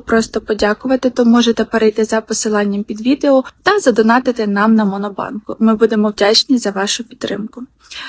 просто подякувати, то можете перейти за посиланням під відео та задонатити нам на Монобанку. Ми будемо вдячні за вашу підтримку.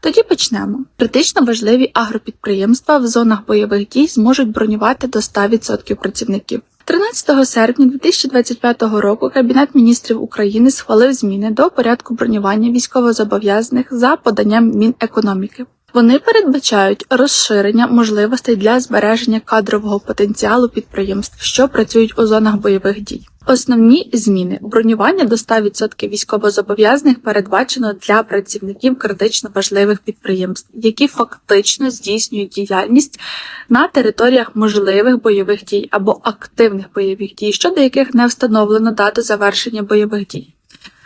Тоді почнемо. Критично важливі агропідприємства в зонах бойових дій зможуть бронювати до 100% працівників. 13 серпня 2025 року Кабінет міністрів України схвалив зміни до порядку бронювання військовозобов'язаних за поданням Мінекономіки. Вони передбачають розширення можливостей для збереження кадрового потенціалу підприємств, що працюють у зонах бойових дій. Основні зміни бронювання до 100% військовозобов'язаних передбачено для працівників критично важливих підприємств, які фактично здійснюють діяльність на територіях можливих бойових дій або активних бойових дій, щодо яких не встановлено дату завершення бойових дій.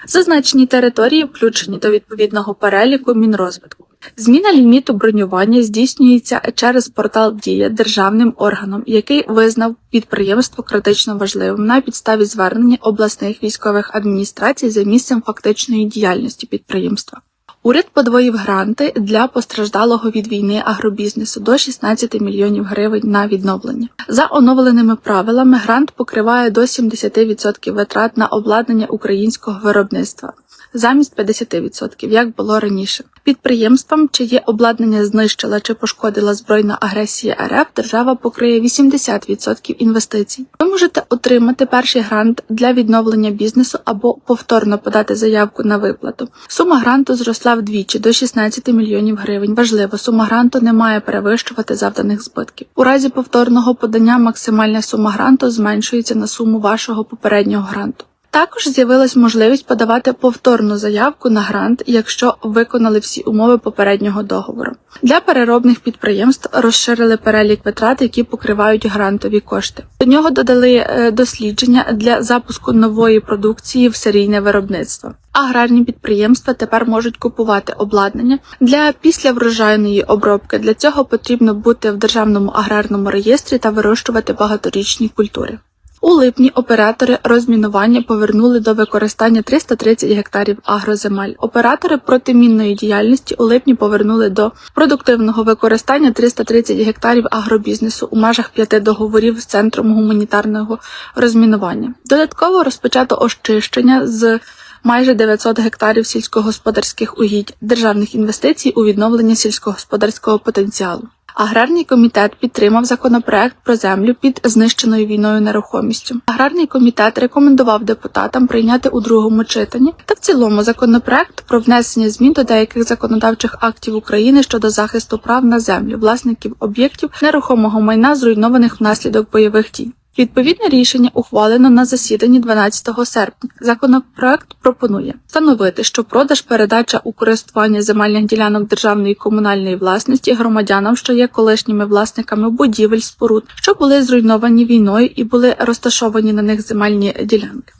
Зазначені території включені до відповідного переліку Мінрозвитку. Зміна ліміту бронювання здійснюється через портал Дія державним органом, який визнав підприємство критично важливим на підставі звернення обласних військових адміністрацій за місцем фактичної діяльності підприємства. Уряд подвоїв гранти для постраждалого від війни агробізнесу до 16 мільйонів гривень на відновлення. За оновленими правилами грант покриває до 70% витрат на обладнання українського виробництва замість 50%, як було раніше. Підприємствам, чиє обладнання знищила чи пошкодила збройна агресія РФ, держава покриє 80% інвестицій. Ви можете отримати перший грант для відновлення бізнесу або повторно подати заявку на виплату. Сума гранту зросла вдвічі до 16 мільйонів гривень. Важливо, сума гранту не має перевищувати завданих збитків. У разі повторного подання максимальна сума гранту зменшується на суму вашого попереднього гранту. Також з'явилась можливість подавати повторну заявку на грант, якщо виконали всі умови попереднього договору. Для переробних підприємств розширили перелік витрат, які покривають грантові кошти. До нього додали е, дослідження для запуску нової продукції в серійне виробництво. Аграрні підприємства тепер можуть купувати обладнання для післяврожайної обробки. Для цього потрібно бути в державному аграрному реєстрі та вирощувати багаторічні культури. У липні оператори розмінування повернули до використання 330 гектарів агроземель. Оператори протимінної діяльності у липні повернули до продуктивного використання 330 гектарів агробізнесу у межах п'яти договорів з центром гуманітарного розмінування. Додатково розпочато очищення з майже 900 гектарів сільськогосподарських угідь державних інвестицій у відновлення сільськогосподарського потенціалу. Аграрний комітет підтримав законопроект про землю під знищеною війною нерухомістю. Аграрний комітет рекомендував депутатам прийняти у другому читанні та в цілому законопроект про внесення змін до деяких законодавчих актів України щодо захисту прав на землю, власників об'єктів нерухомого майна, зруйнованих внаслідок бойових дій. Відповідне рішення ухвалено на засіданні 12 серпня. Законопроект пропонує встановити, що продаж, передача у користування земельних ділянок державної і комунальної власності громадянам, що є колишніми власниками будівель, споруд, що були зруйновані війною і були розташовані на них земельні ділянки.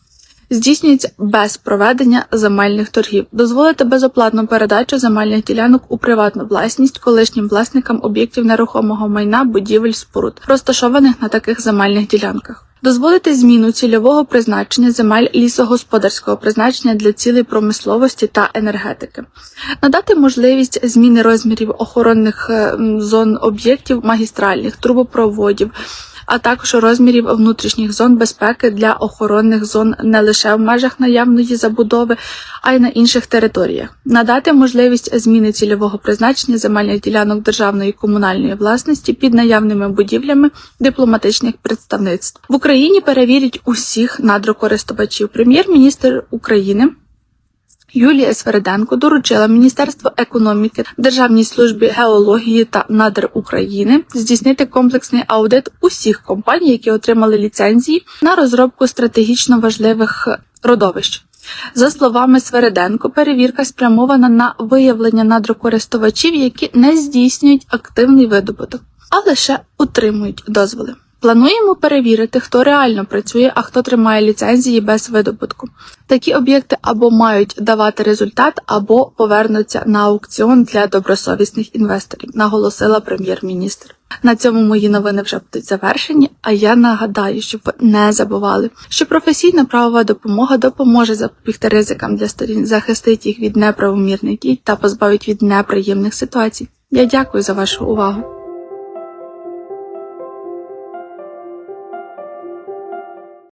Здійснюється без проведення земельних торгів, дозволити безоплатну передачу земельних ділянок у приватну власність колишнім власникам об'єктів нерухомого майна, будівель, споруд, розташованих на таких земельних ділянках. Дозволити зміну цільового призначення земель лісогосподарського призначення для цілей промисловості та енергетики, надати можливість зміни розмірів охоронних е, зон об'єктів магістральних трубопроводів, а також розмірів внутрішніх зон безпеки для охоронних зон не лише в межах наявної забудови, а й на інших територіях, надати можливість зміни цільового призначення земельних ділянок державної комунальної власності під наявними будівлями дипломатичних представництв в Україні. Перевірять усіх надрокористувачів. Прем'єр-міністр України. Юлія Свериденко доручила Міністерству економіки, Державній службі геології та надр України здійснити комплексний аудит усіх компаній, які отримали ліцензії на розробку стратегічно важливих родовищ. За словами Свериденко, перевірка спрямована на виявлення надрокористувачів, які не здійснюють активний видобуток, а лише утримують дозволи. Плануємо перевірити, хто реально працює, а хто тримає ліцензії без видобутку. Такі об'єкти або мають давати результат, або повернуться на аукціон для добросовісних інвесторів, наголосила прем'єр-міністр. На цьому мої новини вже будуть завершені. А я нагадаю, щоб ви не забували, що професійна правова допомога допоможе запобігти ризикам для сторін, захистить їх від неправомірних дій та позбавить від неприємних ситуацій. Я дякую за вашу увагу.